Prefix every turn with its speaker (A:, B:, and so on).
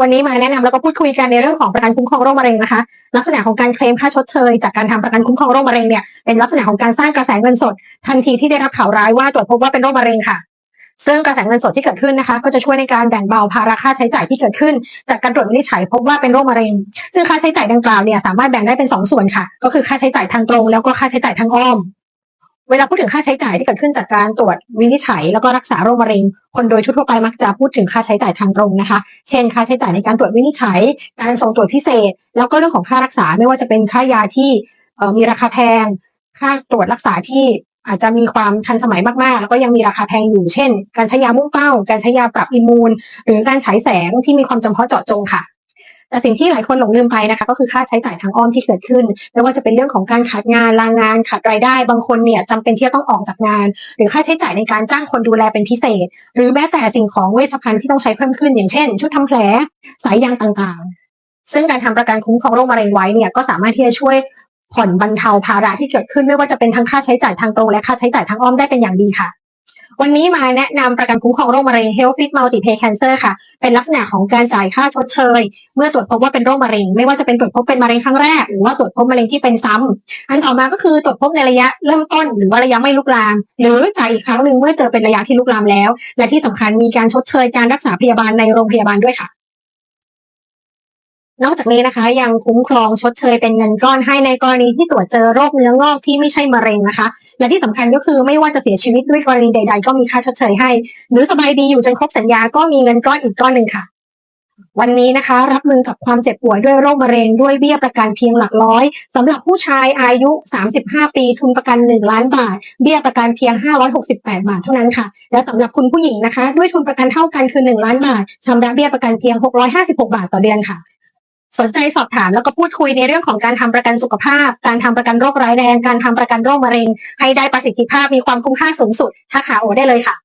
A: วันนี้มาแนะนำแล้วก็พูดคุยกันในเรื่องของประกันคุ้มครองโรคมะเร็งนะคะ ลักษณะของการเคลมค่าชดเชย จากการทำประกันคุ้มครองโรคมะเร็งเนี่ยเป็นลักษณะของการสร้างกระแสเงินสด ทันทีที่ได้รับข่าวร้ายว่าตรวจพบว่าเป็นโรคมะเร็งค่ะ ซึ่งกระแสเงินสดที่เกิดขึ้นนะคะ ก็จะช่วยในการแบ่งเบาภาระค่าใช้จ่ายที่เกิดขึ้น จากการตรวจวินิจฉัยพบว่าเป็นโรคมะเร็ง ซึ่งค่าใช้จ่ายดังกล่าวเนี่ยสามารถแบ่งได้เป็นสองส่วนค่ะ ก็คือค่าใช้จ่ายทางตรง แล้วก็ค่าใช้จ่ายทางอ้อม เวลาพูดถึงค่าใช้จ่ายที่เกิดขึ้นจากการตรวจวินิจฉัย แล้วก็รักษาโรคมะเร็ง คนโดยทั่วไปมักจะพูดถึงค่าใช้จ่ายทางตรงนะคะ เช่น ค่าใช้จ่ายในการตรวจวินิจฉัย การส่งตรวจพิเศษ แล้วก็เรื่องของค่ารักษาไม่ว่าจะเป็นค่ายาที่มีราคาแพง ค่าตรวจรักษาที่อาจจะมีความทันสมัยมากๆ แล้วก็ยังมีราคาแพงอยู่ เช่น การใช้ยามุ่งเป้า การใช้ยาปรับอิมมูน หรือการฉายแสงที่มีความจำเพาะเจาะจงค่ะ แต่สิ่งที่หลายคนหลงลืมไปนะคะ ก็คือค่าใช้จ่ายทางอ้อมที่เกิดขึ้น ไม่ว่าจะเป็นเรื่องของการขาดงานลางานขาดรายได้ บางคนเนี่ยจำเป็นที่จะต้องออกจากงาน หรือค่าใช้จ่ายในการจ้างคนดูแลเป็นพิเศษ หรือแม้แต่สิ่งของเวชภัณฑ์ที่ต้องใช้เพิ่มขึ้น อย่างเช่น ชุดทำแผลสายยางต่างๆ ซึ่งการทำประกันคุ้มครองโรคมะเร็งไว้เนี่ยก็สามารถที่จะช่วยผ่อนบรรเทาภาระที่เกิดขึ้นไม่ว่าจะเป็นทั้งค่าใช้จ่ายทางตรงและค่าใช้จ่ายทางอ้อมได้เป็นอย่างดีค่ะ วันนี้มาแนะนำประกันคุ้มครองโรคมะเร็ง Health Fit Multi Pay Cancer ค่ะ เป็นลักษณะของการจ่ายค่าชดเชย เมื่อตรวจพบว่าเป็นโรคมะเร็ง ไม่ว่าจะเป็นตรวจพบเป็นมะเร็งครั้งแรก หรือว่าตรวจพบมะเร็งที่เป็นซ้ำอันต่อมาก็คือตรวจพบในระยะเริ่มต้น หรือว่าระยะไม่ลุกลาม หรือจ่ายอีกครั้งหนึ่งเมื่อเจอเป็นระยะที่ลุกลามแล้ว และที่สำคัญมีการชดเชยการรักษาพยาบาลในโรงพยาบาลด้วยค่ะ นอกจากนี้นะคะ ยังคุ้มครองชดเชยเป็นเงินก้อนให้ในกรณีที่ตรวจเจอโรคเนื้องอกที่ไม่ใช่มะเร็งนะคะ และที่สำคัญก็คือไม่ว่าจะเสียชีวิตด้วยกรณีใด ๆ ก็มีค่าชดเชยให้ หรือสบายดีอยู่จนครบสัญญาก็มีเงินก้อนอีกก้อนหนึ่งค่ะ วันนี้นะคะ รับมือกับความเจ็บป่วยด้วยโรคมะเร็งด้วยเบี้ยประกันเพียงหลักร้อยสำหรับผู้ชายอายุ 35 ปีทุนประกัน 1 ล้านบาท เบี้ยประกันเพียง 568 บาทเท่านั้นค่ะ และสำหรับคุณผู้หญิงนะคะ ด้วยทุนประกันเท่ากันคือ 1 ล้านบาทชำระเบี้ยประกันเพียง 656 บาทต่อเดือนค่ะ สนใจสอบถามแล้วก็พูดคุยในเรื่องของการทำประกันสุขภาพ การทำประกันโรคร้ายแรง การทำประกันโรคมะเร็ง ให้ได้ประสิทธิภาพมีความคุ้มค่าสูงสุดทักหาโอได้เลยค่ะ